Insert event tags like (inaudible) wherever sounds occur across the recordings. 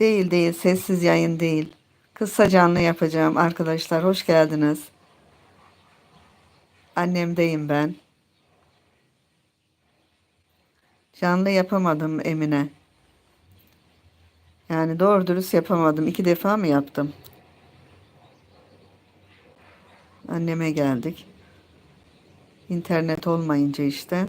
Değil değil sessiz yayın değil. Kısa canlı yapacağım arkadaşlar. Hoş geldiniz. Annemdeyim ben. Canlı yapamadım Emine. Yani doğru dürüst yapamadım. İki defa mı yaptım? Anneme geldik. İnternet olmayınca işte.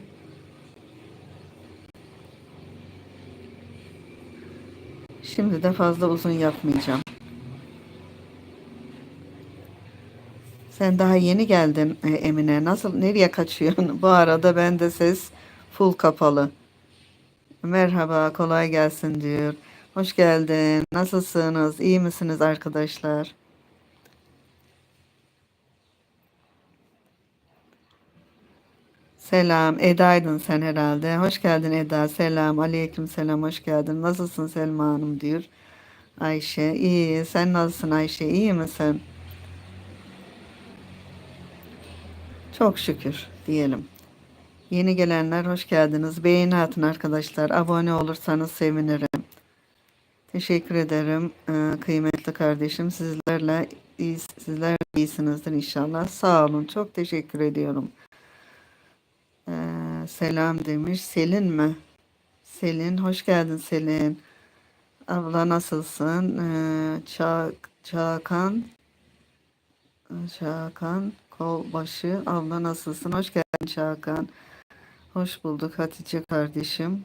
Şimdi de fazla uzun yapmayacağım. Sen daha yeni geldin e, Emine. Nasıl, nereye kaçıyorsun? (laughs) Bu arada bende ses full kapalı. Merhaba, kolay gelsin diyor. Hoş geldin. Nasılsınız? İyi misiniz arkadaşlar? Selam. Eda'ydın sen herhalde. Hoş geldin Eda. Selam. Aleyküm selam. Hoş geldin. Nasılsın Selma Hanım diyor. Ayşe. İyi. Sen nasılsın Ayşe? İyi misin? Çok şükür diyelim. Yeni gelenler hoş geldiniz. Beğeni atın arkadaşlar. Abone olursanız sevinirim. Teşekkür ederim ee, kıymetli kardeşim. Sizlerle iyi, sizler iyisinizdir inşallah. Sağ olun. Çok teşekkür ediyorum. Selam demiş. Selin mi? Selin. Hoş geldin Selin. Abla nasılsın? Ee, Ça Çakan. Çakan. Kolbaşı. Abla nasılsın? Hoş geldin Çakan. Hoş bulduk Hatice kardeşim.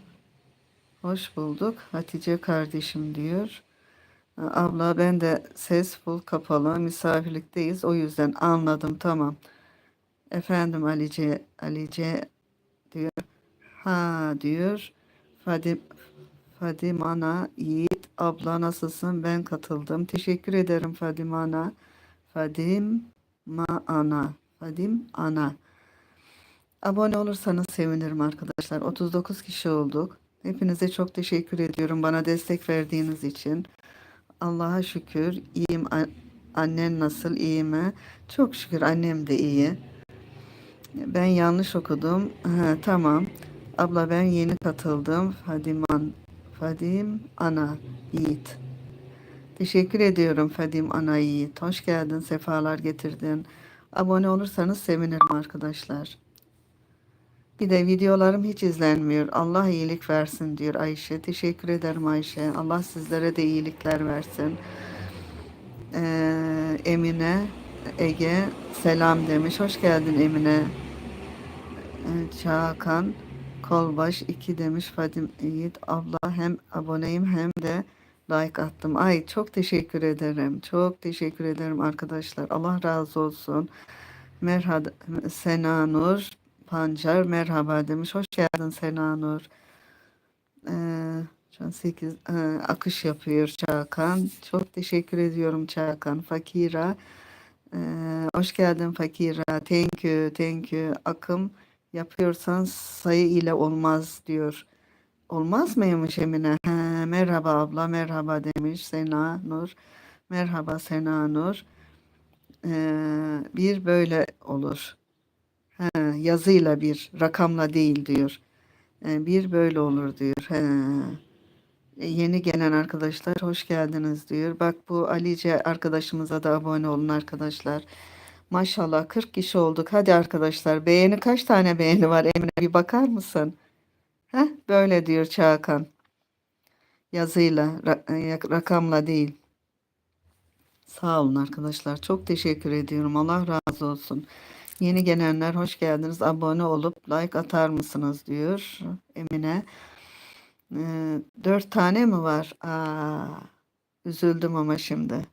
Hoş bulduk Hatice kardeşim diyor. Abla ben de ses full kapalı. Misafirlikteyiz. O yüzden anladım. Tamam. Efendim Alice, Alice diyor. Ha diyor. Fadim, Fadimana Yiğit abla nasılsın? Ben katıldım. Teşekkür ederim Fadimana. Fadim Ma ana. Fadim ana. Abone olursanız sevinirim arkadaşlar. 39 kişi olduk. Hepinize çok teşekkür ediyorum bana destek verdiğiniz için. Allah'a şükür iyiyim. Annen nasıl iyi mi? Çok şükür annem de iyi. Ben yanlış okudum. Ha, tamam. Abla ben yeni katıldım. Fadiman. Fadim Ana Yiğit. Teşekkür ediyorum Fadim Ana Yiğit. Hoş geldin. Sefalar getirdin. Abone olursanız sevinirim arkadaşlar. Bir de videolarım hiç izlenmiyor. Allah iyilik versin diyor Ayşe. Teşekkür ederim Ayşe. Allah sizlere de iyilikler versin. Ee, Emine Ege selam demiş. Hoş geldin Emine. Çağkan Kolbaş 2 demiş Fadim Yiğit abla hem aboneyim hem de like attım. Ay çok teşekkür ederim. Çok teşekkür ederim arkadaşlar. Allah razı olsun. Merhaba Sena Nur Pancar merhaba demiş. Hoş geldin Sena Nur. Ee, şu an 8 e, akış yapıyor Çağkan. Çok teşekkür ediyorum Çağkan. Fakira. Ee, hoş geldin Fakira. Thank you, thank you. Akım yapıyorsan sayı ile olmaz diyor. Olmaz mıymış Emine? He, merhaba abla, merhaba demiş Sena Nur. Merhaba Sena Nur. Ee, bir böyle olur. He, yazıyla bir, rakamla değil diyor. Ee, bir böyle olur diyor. He. E, Yeni gelen arkadaşlar hoş geldiniz diyor. Bak bu Alice arkadaşımıza da abone olun arkadaşlar. Maşallah 40 kişi olduk. Hadi arkadaşlar beğeni kaç tane beğeni var Emine bir bakar mısın? Heh, böyle diyor Çağkan. Yazıyla, ra- e, rakamla değil. Sağ olun arkadaşlar. Çok teşekkür ediyorum. Allah razı olsun. Yeni gelenler hoş geldiniz. Abone olup like atar mısınız diyor Emine. Ee, dört tane mi var? Aa, üzüldüm ama şimdi.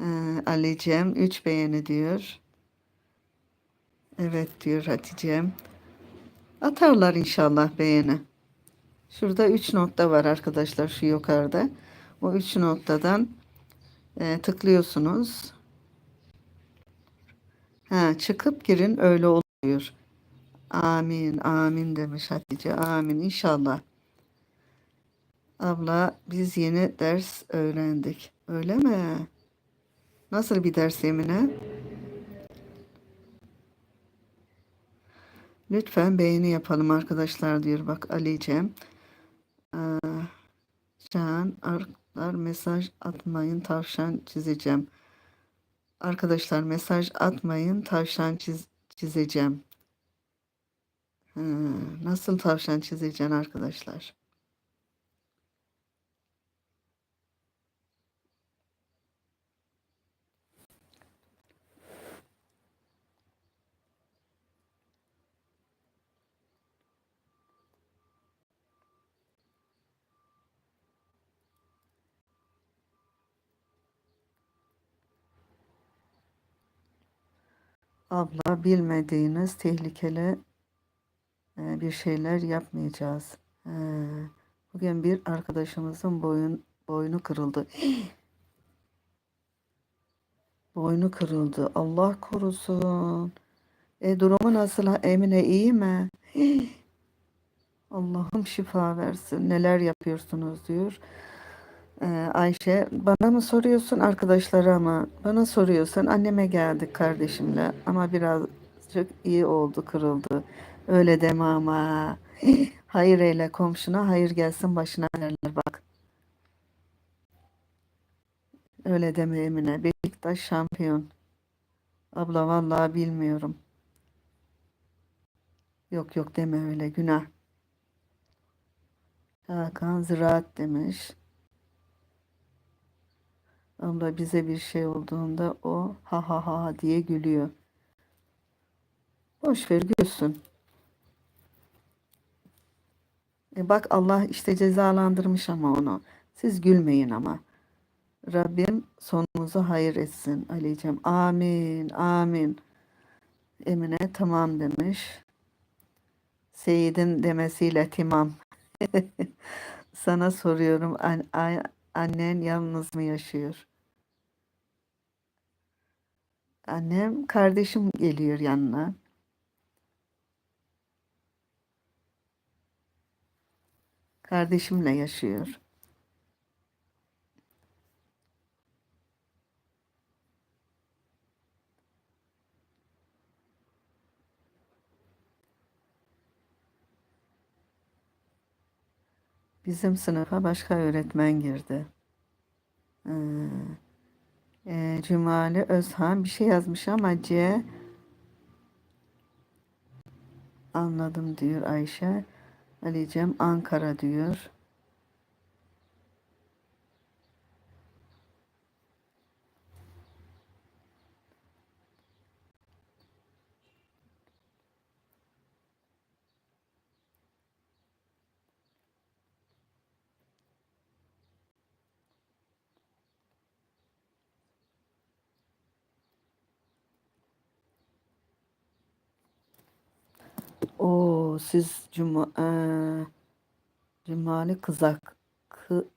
Ee, Ali Cem 3 beğeni diyor. Evet diyor Hatice'm. Atarlar inşallah beğeni. Şurada 3 nokta var arkadaşlar şu yukarıda. O 3 noktadan e, tıklıyorsunuz. Ha, çıkıp girin öyle oluyor. Amin, amin demiş Hatice. Amin inşallah. Abla biz yeni ders öğrendik. Öyle mi? Nasıl bir ders Emine? Lütfen beğeni yapalım arkadaşlar diyor bak Ali'cem. Aa, tavşan arkadaşlar mesaj atmayın tavşan çizeceğim. Arkadaşlar mesaj atmayın tavşan çiz, çizeceğim. Ha, nasıl tavşan çizeceksin arkadaşlar? Abla bilmediğiniz tehlikeli e, bir şeyler yapmayacağız. He, Bugün bir arkadaşımızın boyun boynu kırıldı. (gasps) Boynu kırıldı. Allah korusun. E durumu nasıl Emine iyi mi? (gasps) Allah'ım şifa versin. Neler yapıyorsunuz diyor. Ee, Ayşe bana mı soruyorsun arkadaşlara mı? Bana soruyorsun. Anneme geldik kardeşimle ama birazcık iyi oldu kırıldı. Öyle deme ama. (laughs) Hayır eyle komşuna hayır gelsin başına derler bak. Öyle deme Emine. Beşiktaş şampiyon. Abla vallahi bilmiyorum. Yok yok deme öyle günah. Hakan ziraat demiş. Abla bize bir şey olduğunda o ha ha ha diye gülüyor. Boş ver gülsün. E bak Allah işte cezalandırmış ama onu. Siz gülmeyin ama. Rabbim sonumuzu hayır etsin Ali'cim. Amin, amin. Emine tamam demiş. Seyit'in demesiyle timam. (laughs) Sana soruyorum annen yalnız mı yaşıyor? Annem kardeşim geliyor yanına. Kardeşimle yaşıyor. Bizim sınıfa başka öğretmen girdi. Ee, e, Cumali Özhan bir şey yazmış ama C anladım diyor Ayşe. Alicem Ankara diyor. O siz Cuma eee, Cumali kızak kı,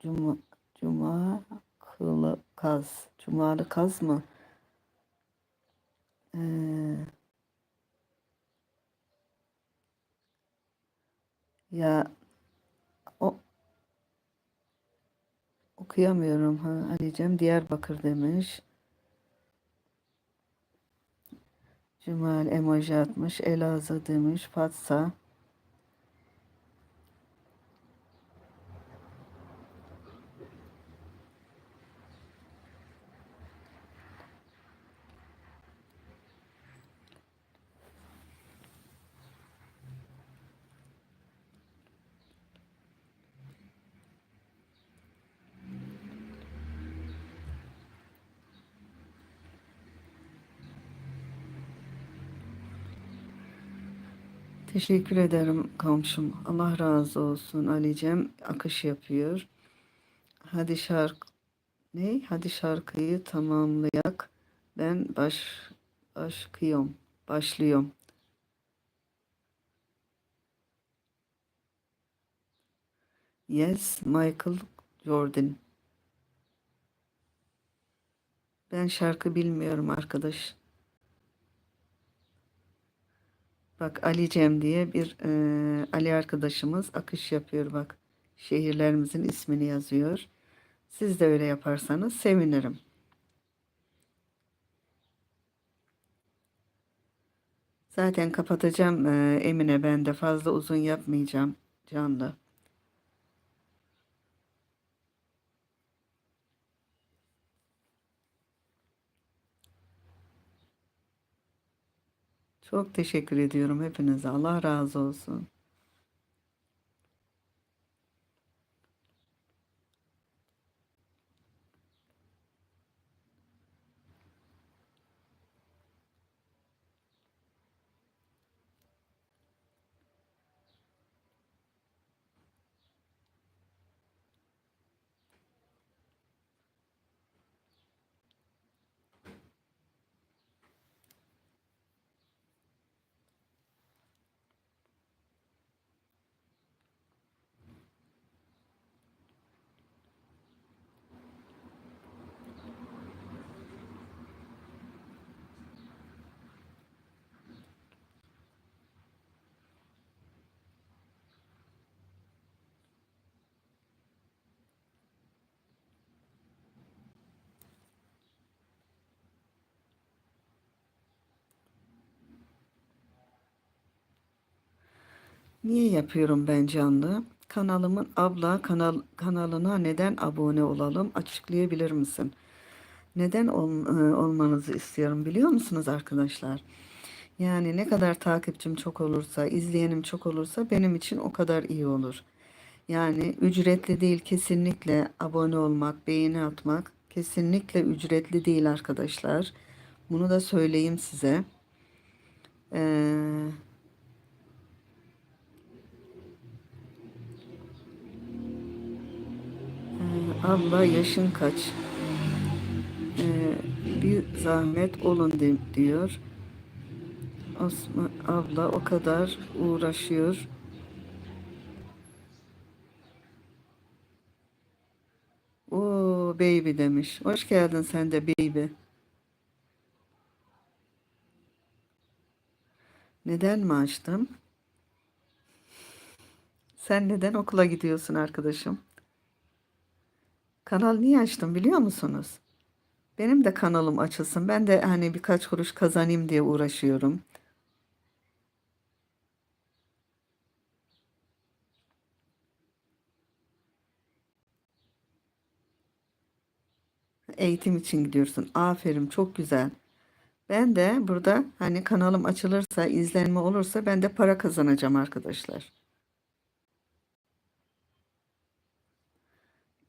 Cuma Cuma kılı kaz Cumali kaz mı? Eee, ya o okuyamıyorum ha Alicem Diyarbakır demiş. Cemal emoji atmış. Elazığ demiş. Fatsa. Teşekkür ederim komşum. Allah razı olsun Alicem. Akış yapıyor. Hadi şarkı ne? Hadi şarkıyı tamamlayak. Ben baş başlıyorum. Başlıyorum. Yes, Michael Jordan. Ben şarkı bilmiyorum arkadaş. Bak Ali Cem diye bir e, Ali arkadaşımız akış yapıyor bak. Şehirlerimizin ismini yazıyor. Siz de öyle yaparsanız sevinirim. Zaten kapatacağım e, Emine ben de fazla uzun yapmayacağım canlı. Çok teşekkür ediyorum hepinize. Allah razı olsun. Niye yapıyorum ben canlı? Kanalımın abla kanal kanalına neden abone olalım açıklayabilir misin? Neden ol- e, olmanızı istiyorum biliyor musunuz arkadaşlar? Yani ne kadar takipçim çok olursa, izleyenim çok olursa benim için o kadar iyi olur. Yani ücretli değil kesinlikle abone olmak, beğeni atmak kesinlikle ücretli değil arkadaşlar. Bunu da söyleyeyim size. Ee, abla yaşın kaç? Ee, bir zahmet olun de- diyor. Osman abla o kadar uğraşıyor. O baby demiş. Hoş geldin sen de baby. Neden mi açtım? Sen neden okula gidiyorsun arkadaşım? Kanal niye açtım biliyor musunuz? Benim de kanalım açılsın. Ben de hani birkaç kuruş kazanayım diye uğraşıyorum. Eğitim için gidiyorsun. Aferin, çok güzel. Ben de burada hani kanalım açılırsa, izlenme olursa ben de para kazanacağım arkadaşlar.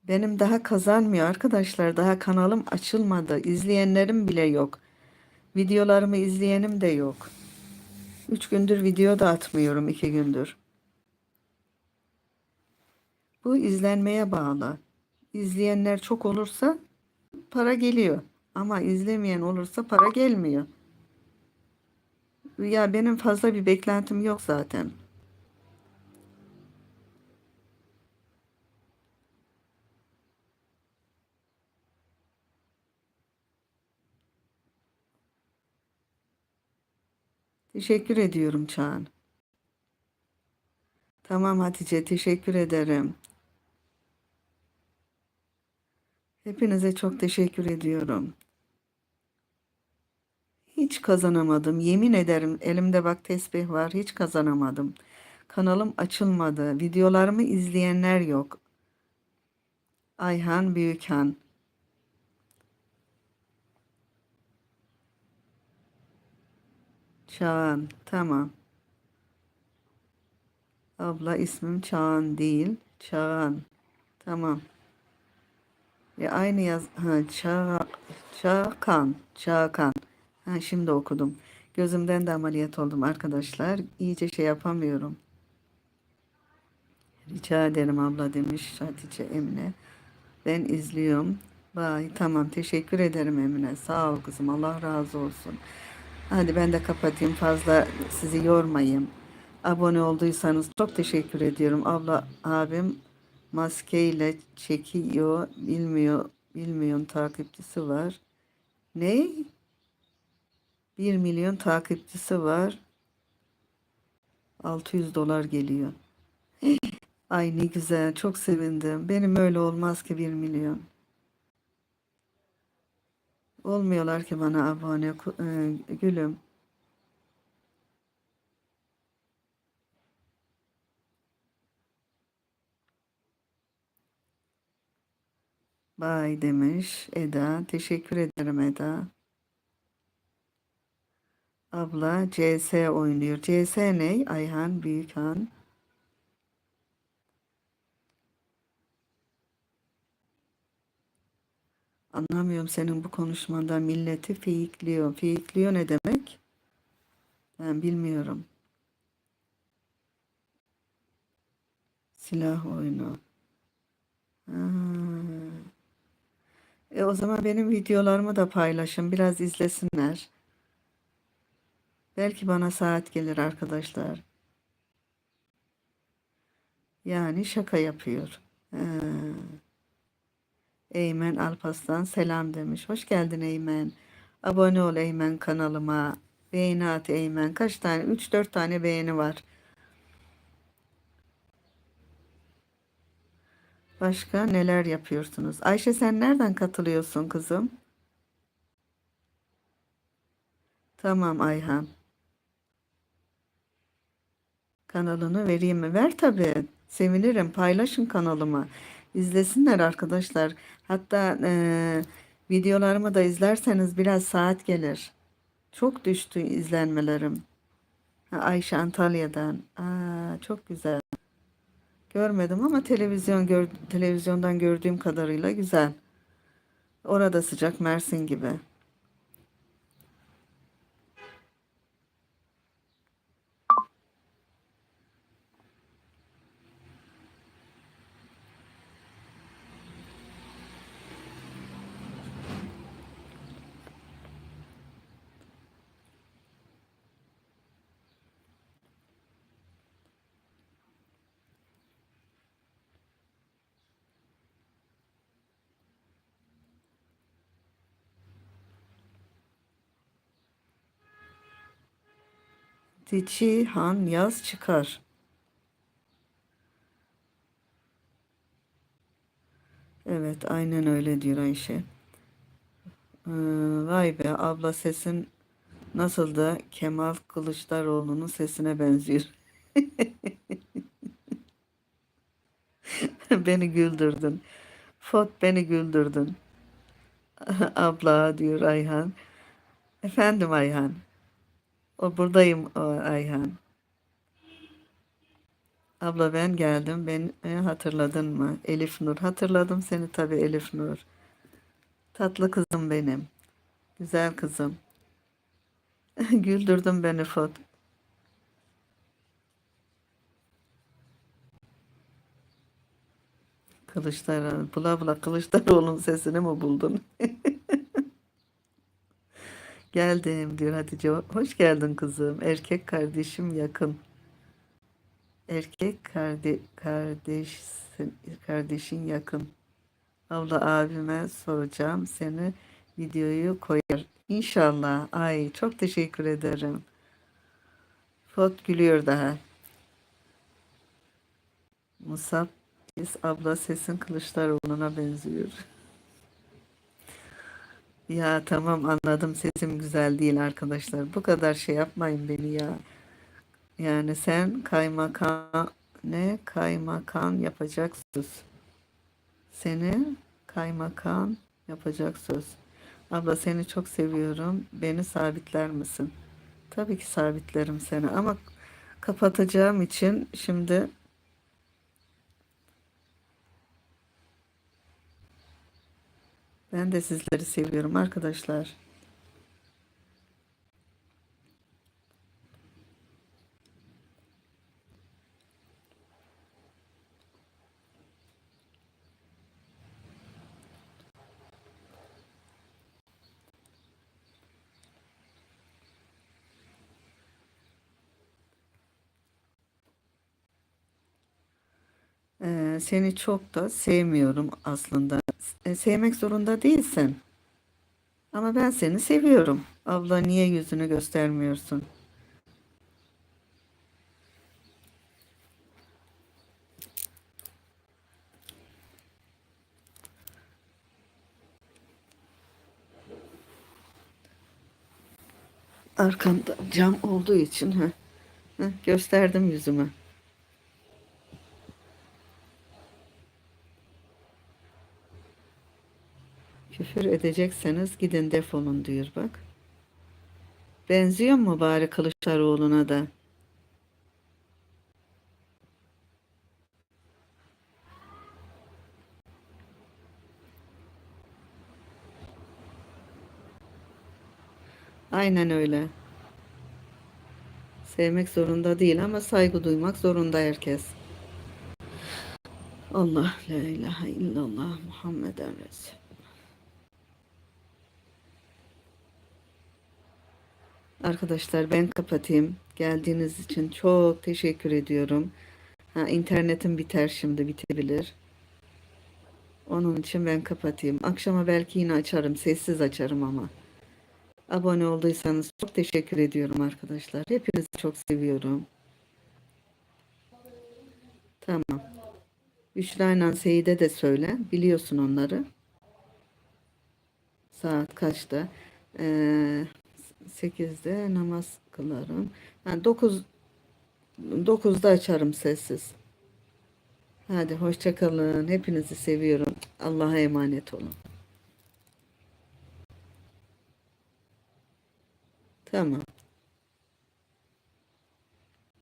Benim daha kazanmıyor arkadaşlar. Daha kanalım açılmadı. İzleyenlerim bile yok. Videolarımı izleyenim de yok. Üç gündür video da atmıyorum, iki gündür. Bu izlenmeye bağlı. İzleyenler çok olursa para geliyor. Ama izlemeyen olursa para gelmiyor. Ya benim fazla bir beklentim yok zaten. Teşekkür ediyorum Çağan. Tamam Hatice, teşekkür ederim. Hepinize çok teşekkür ediyorum. Hiç kazanamadım. Yemin ederim elimde bak tesbih var. Hiç kazanamadım. Kanalım açılmadı. Videolarımı izleyenler yok. Ayhan Büyükhan. Çağan. Tamam. Abla ismim Çağan değil. Çağan. Tamam. E aynı yaz. Ha, Ça Çağkan. Çağkan. Ha, şimdi okudum. Gözümden de ameliyat oldum arkadaşlar. İyice şey yapamıyorum. Rica ederim abla demiş Hatice Emine. Ben izliyorum. Vay tamam teşekkür ederim Emine. Sağ ol kızım Allah razı olsun. Hadi ben de kapatayım fazla sizi yormayayım. Abone olduysanız çok teşekkür ediyorum. Abla abim maskeyle çekiyor. Bilmiyor. Bilmiyorum takipçisi var. Ne? 1 milyon takipçisi var. 600 dolar geliyor. Ay ne güzel. Çok sevindim. Benim öyle olmaz ki 1 milyon. Olmuyorlar ki bana abone e, gülüm. Bay demiş Eda. Teşekkür ederim Eda. Abla CS oynuyor. CS ne? Ayhan Büyükhan. Anlamıyorum senin bu konuşmanda milleti feyikliyor. Feyikliyor ne demek? Ben bilmiyorum. Silah oyunu. Ha. E o zaman benim videolarımı da paylaşın. Biraz izlesinler. Belki bana saat gelir arkadaşlar. Yani şaka yapıyor. Ha. Eymen Alpaslan selam demiş. Hoş geldin Eymen. Abone ol Eymen kanalıma. Beğeni at Eymen. Kaç tane? 3-4 tane beğeni var. Başka neler yapıyorsunuz? Ayşe sen nereden katılıyorsun kızım? Tamam Ayhan. Kanalını vereyim mi? Ver tabii. Sevinirim. Paylaşın kanalımı. İzlesinler arkadaşlar. Hatta eee, videolarımı da izlerseniz biraz saat gelir. Çok düştü izlenmelerim. Ayşe Antalya'dan. Aa, çok güzel. Görmedim ama televizyon gör, televizyondan gördüğüm kadarıyla güzel. Orada sıcak Mersin gibi. Diçi Han yaz çıkar. Evet, aynen öyle diyor Ayşe. Ee, vay be, abla sesin nasıl da Kemal Kılıçdaroğlu'nun sesine benziyor. (laughs) Beni güldürdün. Fot beni güldürdün. (laughs) Abla diyor Ayhan. Efendim Ayhan. O buradayım Ayhan. Abla ben geldim. Beni hatırladın mı? Elif Nur. Hatırladım seni tabii Elif Nur. Tatlı kızım benim. Güzel kızım. (laughs) Güldürdün beni Fot. Kılıçdaroğlu. Bula bula Kılıçdaroğlu'nun sesini mi buldun? (laughs) Geldim diyor Hatice. Hoş geldin kızım. Erkek kardeşim yakın. Erkek karde kardeşsin, kardeşin yakın. Abla abime soracağım. Seni videoyu koyar. İnşallah. Ay çok teşekkür ederim. Fot gülüyor daha. Musab abla sesin Kılıçdaroğlu'na benziyor. Ya tamam anladım sesim güzel değil arkadaşlar. Bu kadar şey yapmayın beni ya. Yani sen kaymakam ne kaymakan yapacak. Seni kaymakan yapacak söz. Abla seni çok seviyorum. Beni sabitler misin? Tabii ki sabitlerim seni ama kapatacağım için şimdi ben de sizleri seviyorum arkadaşlar. Ee, seni çok da sevmiyorum aslında. E, sevmek zorunda değilsin. Ama ben seni seviyorum. Abla niye yüzünü göstermiyorsun? Arkamda cam olduğu için ha gösterdim yüzümü. Edecekseniz gidin defolun diyor bak. Benziyor mu bari Kılıçdaroğlu'na da? Aynen öyle. Sevmek zorunda değil ama saygı duymak zorunda herkes. Allah la ilahe illallah Muhammeden Resul. Arkadaşlar ben kapatayım. Geldiğiniz için çok teşekkür ediyorum. Ha, internetim biter şimdi bitebilir. Onun için ben kapatayım. Akşama belki yine açarım. Sessiz açarım ama. Abone olduysanız çok teşekkür ediyorum arkadaşlar. Hepinizi çok seviyorum. Tamam. İle Seyide de söyle. Biliyorsun onları. Saat kaçta? Ee, 8'de namaz kılarım. Ha, 9 9'da açarım sessiz. Hadi hoşça kalın. Hepinizi seviyorum. Allah'a emanet olun. Tamam.